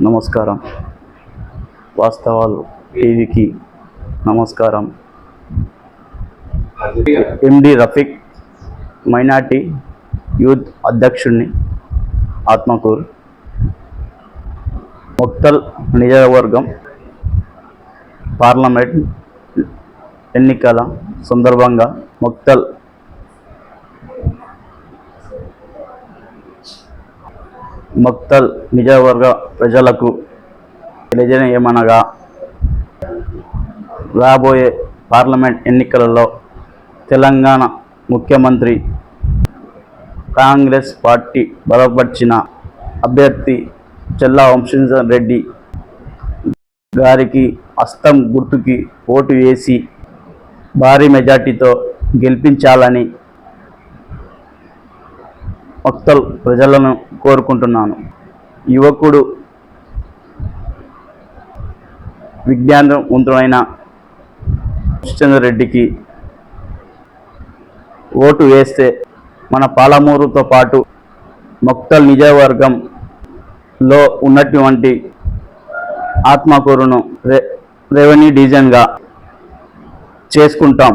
నమస్కారం. వాస్తవాలు టీవీకి నమస్కారం. ఎండి రఫీక్ మైనార్టీ యూత్ అధ్యక్షుడిని ఆత్మకూరు. మొక్తల్ నియోజకవర్గం పార్లమెంట్ ఎన్నికల సందర్భంగా మొక్తల్ మక్తల్ నిజవర్గ ప్రజలకు తెలియజేయడం ఏమనగా రాబోయే పార్లమెంట్ ఎన్నికలలో తెలంగాణ ముఖ్యమంత్రి కాంగ్రెస్ పార్టీ బలపరిచిన అభ్యర్థి చెల్లా వంశీంద్ర రెడ్డి గారికి హస్తం గుర్తుకి ఓటు వేసి భారీ మెజార్టీతో గెలిపించాలని మక్తల్ ప్రజలను కోరుకుంటున్నాను. యువకుడు విజ్ఞానవంతుడైన కృష్ణచంద్ర రెడ్డికి ఓటు వేస్తే మన పాలమూరుతో పాటు మొక్తల్ నిజవర్గంలో ఉన్నటువంటి ఆత్మకూరును రెవెన్యూ డివిజన్గా చేసుకుంటాం.